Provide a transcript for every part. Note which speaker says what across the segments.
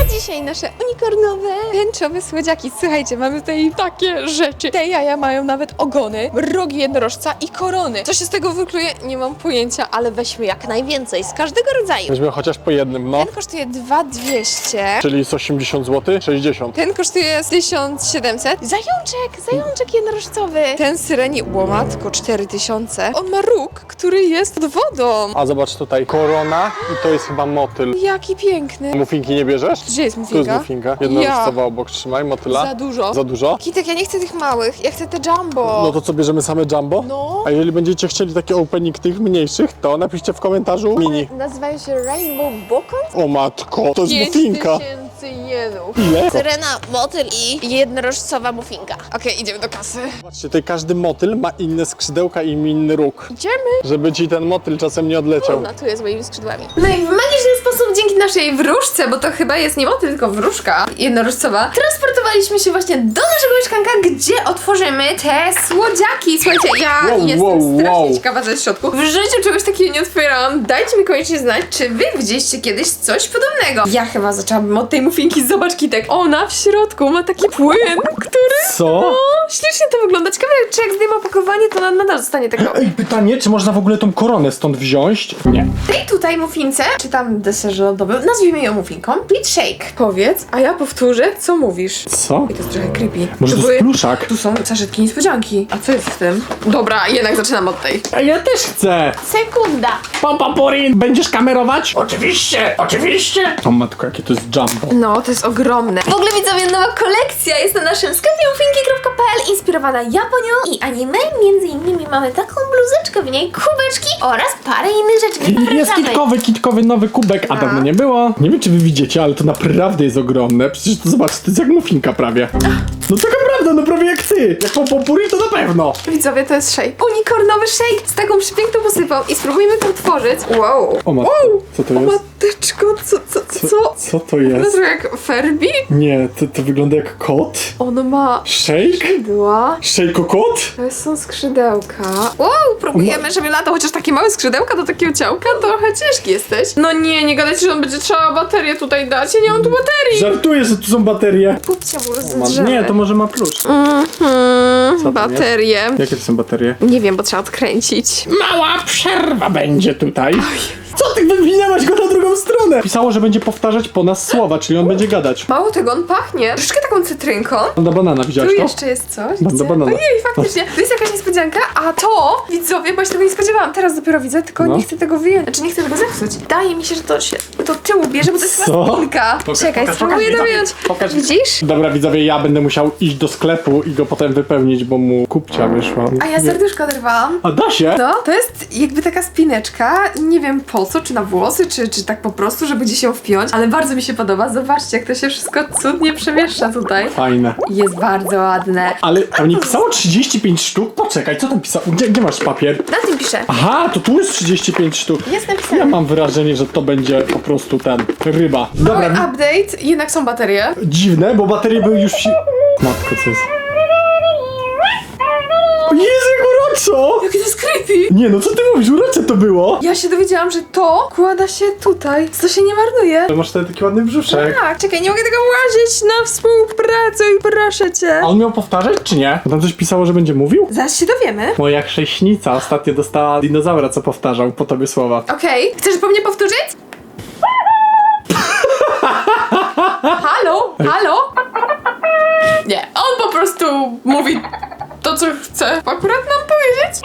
Speaker 1: A dzisiaj nasze unikornowe, tęczowe słodziaki. Słuchajcie, mamy tutaj takie rzeczy. Te jaja mają nawet ogony, rogi jednorożca i korony. Co się z tego wykluje? Nie mam pojęcia, ale weźmy jak najwięcej z każdego rodzaju.
Speaker 2: Weźmy chociaż po jednym, no.
Speaker 1: Ten kosztuje 2200.
Speaker 2: Czyli z 80 zł? 60.
Speaker 1: Ten kosztuje 1700. Zajączek, zajączek jednorożcowy. Ten syreni, łomatko, 4000. On ma róg, który jest pod wodą.
Speaker 2: A zobacz tutaj, korona i to jest chyba motyl.
Speaker 1: Jaki piękny.
Speaker 2: Mufinki nie bierzesz?
Speaker 1: Gdzie jest
Speaker 2: Tu jest
Speaker 1: mufinka?
Speaker 2: mufinka. Jednorożcowa obok, trzymaj, motyla.
Speaker 1: Za dużo.
Speaker 2: Za dużo?
Speaker 1: Kitek, ja nie chcę tych małych, ja chcę te jumbo.
Speaker 2: No to co, bierzemy same jumbo?
Speaker 1: No.
Speaker 2: A jeżeli będziecie chcieli taki opening tych mniejszych, to napiszcie w komentarzu mini.
Speaker 1: Nazywają się Rainbow Bocon?
Speaker 2: O matko, to jest mufinka.
Speaker 1: tysięcy jenów.
Speaker 2: Ile?
Speaker 1: Syrena, motyl i jednorożcowa mufinka. Okej, idziemy do kasy.
Speaker 2: Zobaczcie, tutaj każdy motyl ma inne skrzydełka i inny róg.
Speaker 1: Idziemy.
Speaker 2: Żeby ci ten motyl czasem nie odleciał.
Speaker 1: Ona tu jest moimi skrzydłami. No i w magiczny sposób dzięki naszej wróżce, bo to chyba jest nie motyl, tylko wróżka jednorożcowa, transportowaliśmy się właśnie do naszego mieszkanka, gdzie otworzymy te słodziaki. Słuchajcie, ja
Speaker 2: Wow,
Speaker 1: jestem
Speaker 2: wow,
Speaker 1: strasznie
Speaker 2: wow.
Speaker 1: ciekawa, co jest w środku. W życiu czegoś takiego nie otwierałam. Dajcie mi koniecznie znać, czy wy widzieliście kiedyś coś podobnego. Ja chyba zaczęłabym od tej mufinki. Zobacz, Kitek. Ona w środku ma taki płyn, który...
Speaker 2: Co?
Speaker 1: O, ślicznie to wygląda. Ciekawe, czy jak zdejmę opakowanie, to ona nadal zostanie taka
Speaker 2: Ej, pytanie, czy można w ogóle tą koronę stąd wziąć? Nie.
Speaker 1: tej tutaj mufince, czy tam deserze lodowym, nazwijmy ją mufinką, Pit Shake. Powiedz, a ja powtórzę, co mówisz.
Speaker 2: Co?
Speaker 1: I to jest trochę creepy.
Speaker 2: Może to
Speaker 1: były-
Speaker 2: jest pluszak?
Speaker 1: Tu są saszetki niespodzianki. A co jest w tym? Dobra, jednak zaczynam od tej.
Speaker 2: Ej, ja też chcę!
Speaker 1: Sekunda.
Speaker 2: Papa Porin, będziesz kamerować? Oczywiście, oczywiście! O matko, jakie to jest jumbo.
Speaker 1: No, to jest ogromne. W ogóle widzowie, nowa kolekcja jest na naszym sklepie ufinki.pl inspirowana Japonią i anime. Między innymi mamy taką bluzeczkę, w niej kubeczki oraz parę innych rzeczy.
Speaker 2: Jest
Speaker 1: Zapraszamy.
Speaker 2: kitkowy, kitkowy nowy kubek, a
Speaker 1: No.
Speaker 2: dawno nie było. Nie wiem, czy wy widzicie, ale to naprawdę jest ogromne. Przecież to zobaczcie, to jest jak mufinka prawie. No taka prawda, no prawie jak ty. Jak po popuri, to na pewno.
Speaker 1: Widzowie, to jest shake. Unikornowy shake z taką przepiękną posypą i spróbujmy to tworzyć. Wow.
Speaker 2: O matko,
Speaker 1: wow.
Speaker 2: co to
Speaker 1: O
Speaker 2: jest?
Speaker 1: mateczko, co, co, co?
Speaker 2: Co, co to jest?
Speaker 1: jest jak Ferbi?
Speaker 2: Nie, to, to wygląda jak kot.
Speaker 1: On ma
Speaker 2: Shake?
Speaker 1: skrzydła.
Speaker 2: Shake kot?
Speaker 1: To są skrzydełka. Wow, próbujemy, żeby latał, chociaż takie małe skrzydełka do takiego ciałka, trochę ciężki jesteś. No nie, nie gadajcie, że on będzie trzeba baterię tutaj dać. Ja nie mam tu baterii.
Speaker 2: Żartuję, że tu są baterie.
Speaker 1: Kupcie mu drzewa.
Speaker 2: Nie, to może ma plusz.
Speaker 1: Mhm,
Speaker 2: Co tam
Speaker 1: baterie.
Speaker 2: Jakie to są baterie?
Speaker 1: Nie wiem, bo trzeba odkręcić.
Speaker 2: Mała przerwa będzie tutaj. Co ty wywinęłaś go na drugą stronę? Pisało, że będzie powtarzać po nas słowa, czyli on będzie gadać.
Speaker 1: Mało tego, on pachnie troszeczkę taką cytrynką.
Speaker 2: Banda banana,
Speaker 1: Tu
Speaker 2: widziałaś to?
Speaker 1: jeszcze jest coś.
Speaker 2: Banda
Speaker 1: Gdzie?
Speaker 2: banana.
Speaker 1: Ojej, faktycznie. To jest jakaś niespodzianka, a to, widzowie, bo ja się tego nie spodziewałam. Teraz dopiero widzę, tylko
Speaker 2: No.
Speaker 1: nie chcę tego wyjąć. Znaczy, nie chcę tego zepsuć. Wydaje mi się, że to się do tyłu bierze, bo to jest
Speaker 2: Co? Pokaż,
Speaker 1: Czekaj,
Speaker 2: pokaż,
Speaker 1: spróbuję
Speaker 2: pokaż, pokaż.
Speaker 1: Widzisz?
Speaker 2: Dobra, widzowie, ja będę musiał iść do sklepu i go potem wypełnić, bo mu kupcia wyszła.
Speaker 1: A ja serduszko oderwałam.
Speaker 2: A da się?
Speaker 1: No, to jest jakby taka spineczka, nie wiem po czy na włosy, czy, czy tak po prostu, żeby gdzieś ją wpiąć, ale bardzo mi się podoba. Zobaczcie, jak to się wszystko cudnie przemieszcza tutaj.
Speaker 2: Fajne.
Speaker 1: Jest bardzo ładne.
Speaker 2: Ale a nie pisało 35 sztuk? Poczekaj, co tam pisało? Gdzie, gdzie masz papier?
Speaker 1: Na tym piszę.
Speaker 2: Aha, to tu jest 35 sztuk.
Speaker 1: Jest
Speaker 2: Ja
Speaker 1: napisane.
Speaker 2: mam wrażenie, że to będzie po prostu ten, ryba.
Speaker 1: Mały
Speaker 2: Dobra,
Speaker 1: update, jednak są baterie.
Speaker 2: dziwne, bo baterie były już... si- Matko, co jest? Uroczo!
Speaker 1: Jakie to jest creepy!
Speaker 2: Nie no, co ty mówisz? Urocze to było!
Speaker 1: Ja się dowiedziałam, że to kłada się tutaj. To się nie marnuje.
Speaker 2: Ale masz taki ładny brzuszek.
Speaker 1: Tak, czekaj, nie mogę tego łazić na współpracę i proszę cię.
Speaker 2: A on miał powtarzać, czy nie? Bo tam coś pisało, że będzie mówił?
Speaker 1: Zaraz się dowiemy.
Speaker 2: Moja chrześnica ostatnio dostała dinozaura, co powtarzał po tobie słowa.
Speaker 1: Okej, chcesz po mnie powtórzyć? Halo? Halo? Nie, on po prostu mówi to, co chce akurat nam powiedzieć.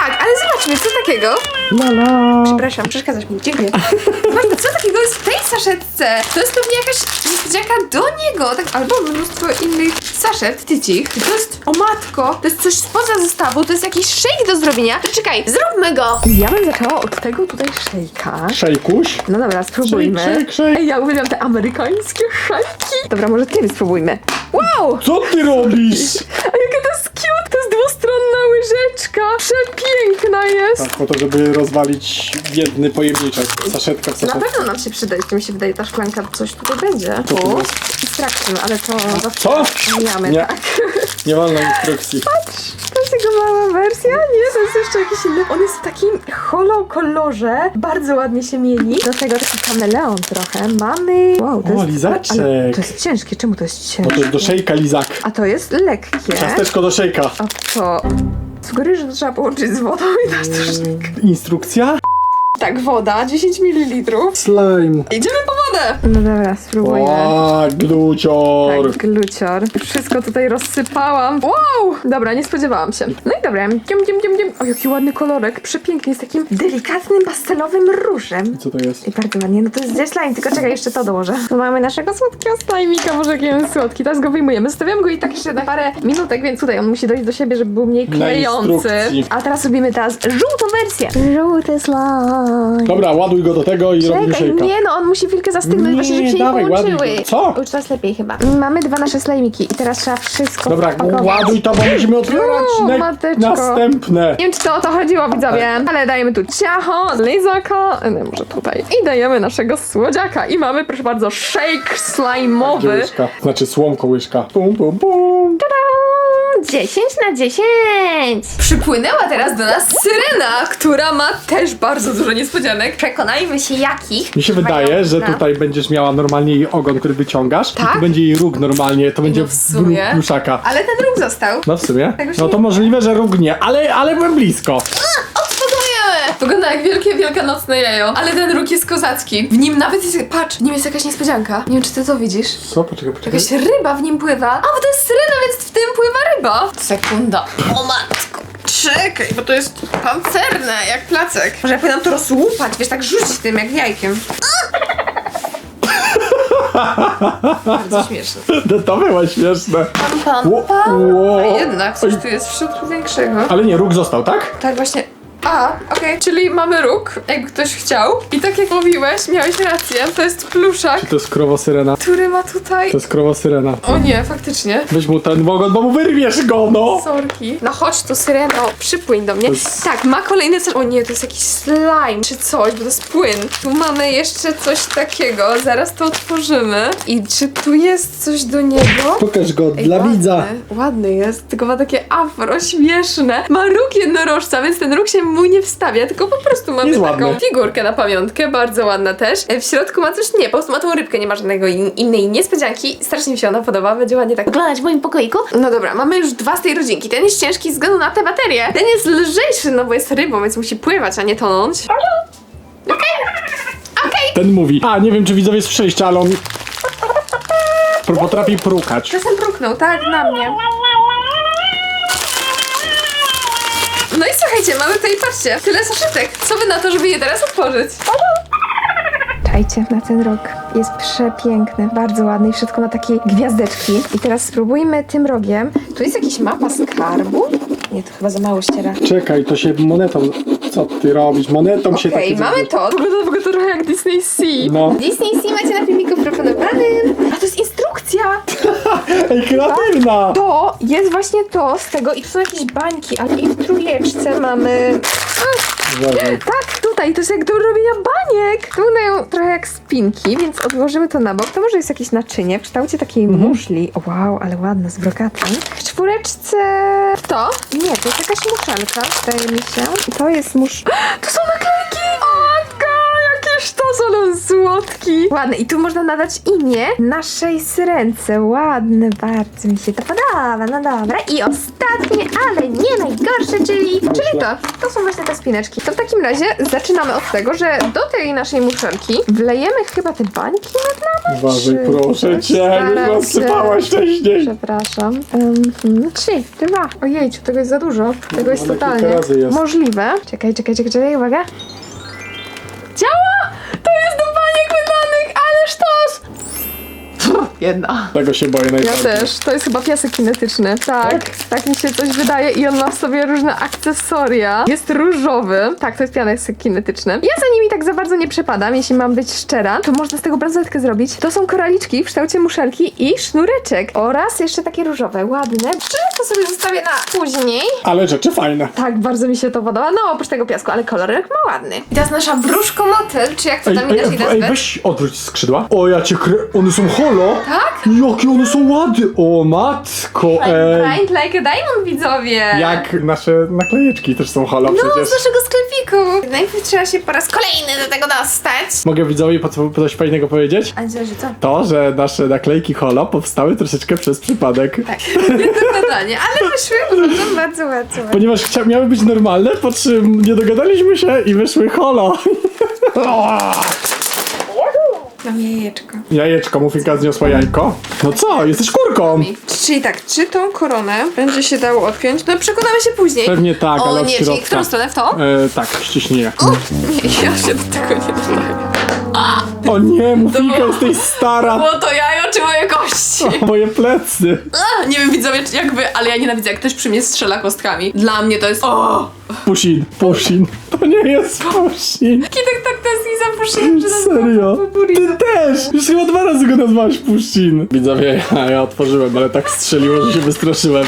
Speaker 1: Tak, ale zobaczmy, co takiego.
Speaker 2: Lala.
Speaker 1: Przepraszam, przeszkadzasz mi, dziękuję. Zobaczmy, co takiego jest w tej saszetce. To jest pewnie jakaś niespodzianka do niego, tak, albo mnóstwo innych saszet, tycich. To jest, o matko, to jest coś spoza zestawu, to jest jakiś shake do zrobienia. To czekaj, zróbmy go. Ja bym zaczęła od tego tutaj shake'a.
Speaker 2: Szejkuś?
Speaker 1: No dobra, spróbujmy.
Speaker 2: Shake, shake, shake.
Speaker 1: Ej, ja uwielbiam te amerykańskie szajki. Dobra, może tym spróbujmy. Wow!
Speaker 2: Co ty robisz?
Speaker 1: A jakie to jest cute! To jest dwustronna łyżeczka. Przepiękna jest.
Speaker 2: Tak, po to, żeby rozwalić biedny pojemniczek. Saszetka w
Speaker 1: Na
Speaker 2: saszetce.
Speaker 1: pewno nam się przyda, jeśli mi się wydaje, ta szklanka coś tutaj będzie.
Speaker 2: Co tu jest?
Speaker 1: Instruction, ale to zawsze
Speaker 2: Co?
Speaker 1: mijamy,
Speaker 2: Nie.
Speaker 1: tak?
Speaker 2: Nie wolno instrukcji.
Speaker 1: To jest jego mała wersja? Jeszcze jakiś inny. On jest w takim holo kolorze. Bardzo ładnie się mieni. Do tego taki kameleon trochę. Mamy... Wow, to
Speaker 2: O,
Speaker 1: jest...
Speaker 2: lizaczek.
Speaker 1: ale To jest ciężkie. Czemu to jest ciężkie?
Speaker 2: to jest do szejka lizak.
Speaker 1: A to jest lekkie.
Speaker 2: Ciasteczko do szejka.
Speaker 1: A to... Sugeruję, że to trzeba połączyć z wodą i dać to szejka.
Speaker 2: Instrukcja?
Speaker 1: Tak, woda, 10 ml.
Speaker 2: Slime.
Speaker 3: Idziemy po wodę!
Speaker 1: No dobra, spróbujmy.
Speaker 2: O, glucior.
Speaker 1: Tak, glucior. Wszystko tutaj rozsypałam. Wow! Dobra, nie spodziewałam się. No i dobra, dziem, dziem, dziem, dziem. O, jaki ładny kolorek. Przepiękny, z takim delikatnym, pastelowym różem.
Speaker 2: Co to jest?
Speaker 1: I bardzo ładnie, no to jest gdzieś slime, tylko czekaj, jeszcze to dołożę. Tu mamy naszego słodkiego slajmika, może jaki on jest słodki. Teraz go wyjmujemy. Zostawiam go i tak jeszcze na parę minutek, więc tutaj on musi dojść do siebie, żeby był mniej klejący.
Speaker 2: instrukcji.
Speaker 1: A teraz robimy teraz żółtą wersję. Żółty slime.
Speaker 2: Dobra, ładuj go do tego i robimy
Speaker 1: Czekaj,
Speaker 2: szejka.
Speaker 1: nie no, on musi chwilkę właśnie, żeby się
Speaker 2: dawaj,
Speaker 1: nie
Speaker 2: ładuj
Speaker 1: połączyły.
Speaker 2: Co?
Speaker 1: Już teraz lepiej chyba. Mamy dwa nasze slajmiki i teraz trzeba wszystko
Speaker 2: Dobra,
Speaker 1: wpakować.
Speaker 2: ładuj to, bo musimy otwierać
Speaker 1: O,
Speaker 2: ne-
Speaker 1: mateczko.
Speaker 2: następne.
Speaker 1: Nie wiem, czy to o to chodziło, widzowie, ale dajemy tu ciacho, lizaka, no może tutaj i dajemy naszego słodziaka i mamy, proszę bardzo, shake
Speaker 2: Gdzie
Speaker 1: slajmowy.
Speaker 2: łyżka? Znaczy słomko łyżka. Pum, pum, pum.
Speaker 1: Tada! 10 na 10!
Speaker 3: Przypłynęła teraz do nas Syrena, która ma też bardzo dużo niespodzianek. Przekonajmy się jakich.
Speaker 2: Mi się wydaje, że tutaj będziesz miała normalnie jej ogon, który wyciągasz. I
Speaker 3: Tak?
Speaker 2: tu będzie jej róg normalnie, to będzie
Speaker 3: no w sumie. Ale ten róg został.
Speaker 2: No w sumie.
Speaker 3: Tego się
Speaker 2: No
Speaker 3: nie-
Speaker 2: to możliwe, że róg nie, ale, ale byłem blisko.
Speaker 3: Wygląda jak wielkie, wielkanocne jajo. Ale ten róg jest kozacki. W nim nawet jest, patrz, w nim jest jakaś niespodzianka. Nie wiem, czy ty to widzisz.
Speaker 2: Co? Poczekaj, poczekaj.
Speaker 3: Jakaś ryba w nim pływa. A, bo to jest syrena, więc w tym pływa ryba. Sekunda. O matko. Czekaj, bo to jest pancerne, jak placek. Może ja powinnam to rozłupać, wiesz, tak rzucić tym, jak jajkiem. Bardzo śmieszne.
Speaker 2: To, to było śmieszne.
Speaker 3: Pam, pam,
Speaker 2: Ło-
Speaker 3: pam.
Speaker 2: ło-
Speaker 3: A jednak coś tu jest w środku większego.
Speaker 2: Ale nie, róg został, tak?
Speaker 3: Tak właśnie. A, okej. Czyli mamy róg, jakby ktoś chciał. I tak jak mówiłeś, miałeś rację, to jest pluszak,
Speaker 2: Czy to jest krowo syrena?
Speaker 3: który ma tutaj...
Speaker 2: To jest krowo syrena.
Speaker 3: O nie, faktycznie.
Speaker 2: Weź mu ten ogon, bo mu wyrwiesz go, no!
Speaker 3: Sorki. No chodź tu, Syreno, przypłyń do mnie.
Speaker 2: Jest-
Speaker 3: Tak, ma kolejny coś. O nie, to jest jakiś slime czy coś, bo to jest płyn. Tu mamy jeszcze coś takiego, zaraz to otworzymy. I czy tu jest coś do niego?
Speaker 2: Pokaż go
Speaker 3: Ej,
Speaker 2: dla
Speaker 3: ładny,
Speaker 2: widza.
Speaker 3: Ładny jest, tylko ma takie afro śmieszne. Ma róg jednorożca, więc ten róg się mu nie wstawia, tylko po prostu mamy
Speaker 2: Jest
Speaker 3: taką
Speaker 2: ładny.
Speaker 3: figurkę na pamiątkę, bardzo ładna też. E, W środku ma coś, nie, po prostu ma tą rybkę, nie ma żadnego in, innej niespodzianki. Strasznie mi się ona podoba, będzie ładnie tak wyglądać w moim pokoiku. No dobra, mamy już dwa z tej rodzinki. Ten jest ciężki ze względu na te baterie. Ten jest lżejszy, no bo jest rybą, więc musi pływać, a nie tonąć. Okej. Okej.
Speaker 2: Ten mówi. A, nie wiem, czy widzowie słyszeliście, ale on... Potrafi prukać.
Speaker 3: Czasem pruknął, tak, na mnie. Słuchajcie, mamy tutaj, patrzcie, tyle saszetek. Co wy na to, żeby je teraz otworzyć?
Speaker 1: Czajcie na ten rok. Jest przepiękny, bardzo ładny i w środku ma takie gwiazdeczki. I teraz spróbujmy tym rogiem.
Speaker 3: Tu jest jakaś mapa skarbu?
Speaker 1: Nie, to chyba za mało ściera.
Speaker 2: Czekaj, to się monetą... Co ty robisz? Monetą się
Speaker 3: Okej,
Speaker 2: takie...
Speaker 3: mamy to.
Speaker 1: Wygląda w ogóle trochę jak Disney Sea.
Speaker 2: No.
Speaker 3: Disney Sea macie na filmiku proponowanym.
Speaker 1: A to jest instrukcja!
Speaker 2: Ej, kreatywna!
Speaker 1: To jest właśnie to z tego i tu są jakieś bańki, ale i w trójeczce mamy... Tak, tutaj, to jest jak do robienia baniek! Tu mają trochę jak spinki, więc odłożymy to na bok. To może jest jakieś naczynie w kształcie takiej muszli. O, wow, ale ładne, z brokatem. W czwóreczce...
Speaker 3: To?
Speaker 1: Nie, to jest jakaś muszelka, wydaje mi się. To jest musz... To są naklejki! Ale słodki! Ładny. I tu można nadać imię naszej syrence. Ładne, bardzo mi się to podoba. No dobra. I ostatnie, ale nie najgorsze, czyli... Czyli to. To są właśnie te spineczki. To w takim razie zaczynamy od tego, że do tej naszej muszelki wlejemy chyba te bańki nami.
Speaker 2: Uważaj,
Speaker 1: Trzy,
Speaker 2: proszę cię,
Speaker 1: staram
Speaker 2: już
Speaker 1: się.
Speaker 2: rozsypałaś wcześniej.
Speaker 1: Przepraszam. Um, trzy, dwa. Ojejciu, tego jest za dużo. Tego jest
Speaker 2: ale
Speaker 1: totalnie
Speaker 2: kilka razy jest.
Speaker 1: możliwe. Czekaj, czekaj, czekaj, czekaj, uwaga. Jedna.
Speaker 2: Tego się boję
Speaker 1: Ja
Speaker 2: najbardziej.
Speaker 1: też. To jest chyba piasek kinetyczny. Tak, tak mi się coś wydaje i on ma w sobie różne akcesoria. Jest różowy. Tak, to jest piasek kinetyczny. Ja za nimi tak za bardzo nie przepadam, jeśli mam być szczera. To można z tego bransoletkę zrobić. To są koraliczki w kształcie muszelki i sznureczek. Oraz jeszcze takie różowe, ładne.
Speaker 3: Czy to sobie zostawię na później?
Speaker 2: Ale rzeczy fajne.
Speaker 1: Tak, bardzo mi się to podoba. No, oprócz tego piasku, ale kolorek ma ładny.
Speaker 3: I teraz nasza wróżko motyl, czy jak to
Speaker 2: Ej,
Speaker 3: tam
Speaker 2: ej,
Speaker 3: inaczej
Speaker 2: ej, ej, weź odwróć skrzydła. O, ja cię krę... One są holo.
Speaker 1: Tak?
Speaker 2: Jakie one są ładne! O matko, ej!
Speaker 4: Blind like a diamond, widzowie!
Speaker 2: Jak nasze naklejeczki też są holo
Speaker 1: No,
Speaker 2: przecież.
Speaker 1: z naszego sklepiku. Najpierw trzeba się po raz kolejny do tego dostać.
Speaker 2: Mogę widzowi po co- po coś fajnego powiedzieć?
Speaker 1: A że co?
Speaker 2: To, że nasze naklejki holo powstały troszeczkę przez przypadek.
Speaker 1: Tak, nie to badanie, ale wyszły uważam bardzo ładnie.
Speaker 2: Ponieważ chcia- miały być normalne, po czym nie dogadaliśmy się i wyszły holo.
Speaker 1: Mam jajeczko.
Speaker 2: Jajeczko, mufinka zniosła jajko. No co, jesteś kurką!
Speaker 1: Czyli tak, czy tą koronę będzie się dało odpiąć? No przekonamy się później.
Speaker 2: Pewnie tak,
Speaker 1: o
Speaker 2: ale od
Speaker 1: nie, czyli w
Speaker 2: środka.
Speaker 1: którą stronę? W to?
Speaker 2: E, tak, ściśnij.
Speaker 1: Nie, ja się do tego nie dodaję.
Speaker 2: O nie, mufinka, jesteś stara!
Speaker 1: Było to jajo czy moje kości?
Speaker 2: O, moje plecy!
Speaker 1: A, nie wiem widzowie czy jak wy, ale ja nienawidzę jak ktoś przy mnie strzela kostkami. Dla mnie to jest o!
Speaker 2: Pusin, pusin. To nie jest pusin.
Speaker 1: Kitek tak tęskni za puszynem, że
Speaker 2: Serio? Ty też! Już chyba dwa razy go nazwałaś pusin. Widzowie, ja, ja otworzyłem, ale tak strzeliło, że się wystraszyłem.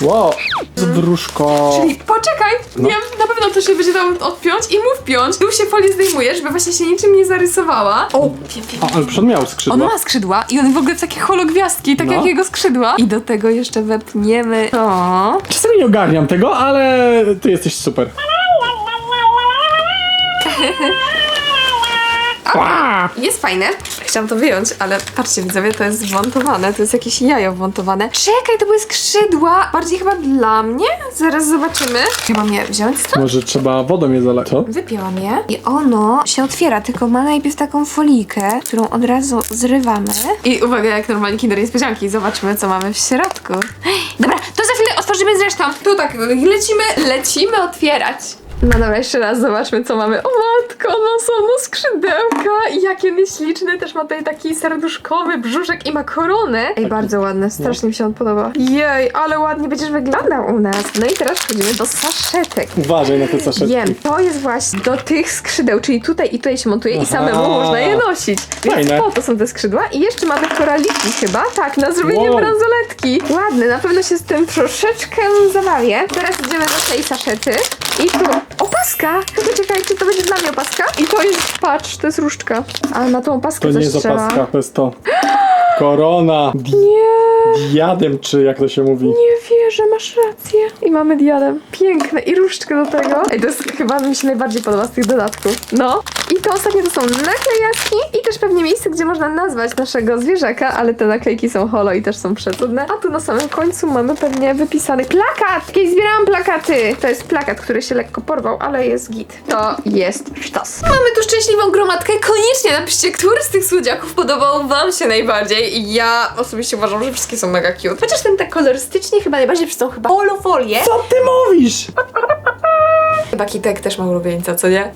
Speaker 2: Wow, wróżko.
Speaker 1: Czyli poczekaj, wiem, na pewno to się będzie dało odpiąć i mów piąć. Tu się folię zdejmuje, żeby właśnie się niczym nie zarysowała. O, wiem, wiem.
Speaker 2: A, ale on miał
Speaker 1: On
Speaker 2: skrzydła.
Speaker 1: ma skrzydła i on w ogóle w takie hologwiazdki, tak
Speaker 2: No.
Speaker 1: jak jego skrzydła. I do tego jeszcze wepniemy to.
Speaker 2: Czasami nie ogarniam tego, ale ty jesteś super.
Speaker 1: Jest fajne. Chciałam to wyjąć, ale patrzcie widzowie, to jest wmontowane, to jest jakieś jajo wmontowane. Czekaj, to były skrzydła. Bardziej chyba dla mnie? Zaraz zobaczymy. Chyba mnie wziąć stąd?
Speaker 2: Może trzeba wodą je zalać, co?
Speaker 1: Wypięłam je i ono się otwiera, tylko ma najpierw taką folikę, którą od razu zrywamy. I uwaga, jak normalnie kinder niespodzianki, zobaczmy co mamy w środku. Dobra, to za chwilę otworzymy zresztą. Tu tak, lecimy, lecimy otwierać. No dobra, jeszcze raz zobaczmy co mamy. O matko, no są no skrzydełka jakie śliczne. Też ma tutaj taki serduszkowy brzuszek i ma koronę. Ej, bardzo ładne, strasznie mi się on podoba. Jej, ale ładnie będziesz wyglądał u nas. No i teraz przechodzimy do saszetek.
Speaker 2: Uważaj na te saszetki.
Speaker 1: Wiem, to jest właśnie do tych skrzydeł, czyli tutaj i tutaj się montuje i
Speaker 2: Aha.
Speaker 1: samemu można je nosić. Więc
Speaker 2: Fajne.
Speaker 1: po to są te skrzydła i jeszcze mamy koraliki chyba, tak, na zrobienie
Speaker 2: Wow.
Speaker 1: bransoletki. Ładne, na pewno się z tym troszeczkę zabawię. Teraz idziemy do tej saszety i tu opaska. Czekaj, czy to będzie dla mnie opaska? I to jest, patrz, to jest różdżka. A na tą opaskę
Speaker 2: To
Speaker 1: coś
Speaker 2: nie jest
Speaker 1: trzeba.
Speaker 2: opaska, to jest to. Korona. Di
Speaker 1: Nie.
Speaker 2: diadem, czy jak to się mówi.
Speaker 1: Nie wierzę, masz rację. I mamy diadem. Piękne. I różdżkę do tego. Ej, to jest chyba mi się najbardziej podoba z tych dodatków. No. I to ostatnie to są naklejaki i też pewnie miejsce, gdzie można nazwać naszego zwierzaka, ale te naklejki są holo i też są przecudne. A tu na samym końcu mamy pewnie wypisany plakat. Kiedyś zbierałam plakaty. To jest plakat, który się lekko porwał, ale jest git. To jest sztos. Mamy tu szczęśliwą gromadkę. Koniecznie napiszcie, który z tych słodziaków podobał wam się najbardziej. I ja osobiście uważam, że wszystkie są mega cute. Chociaż ten tak kolorystycznie chyba najbardziej tą chyba holofolię.
Speaker 2: Co ty mówisz?
Speaker 1: Chyba Kitek też ma ulubieńca, co nie?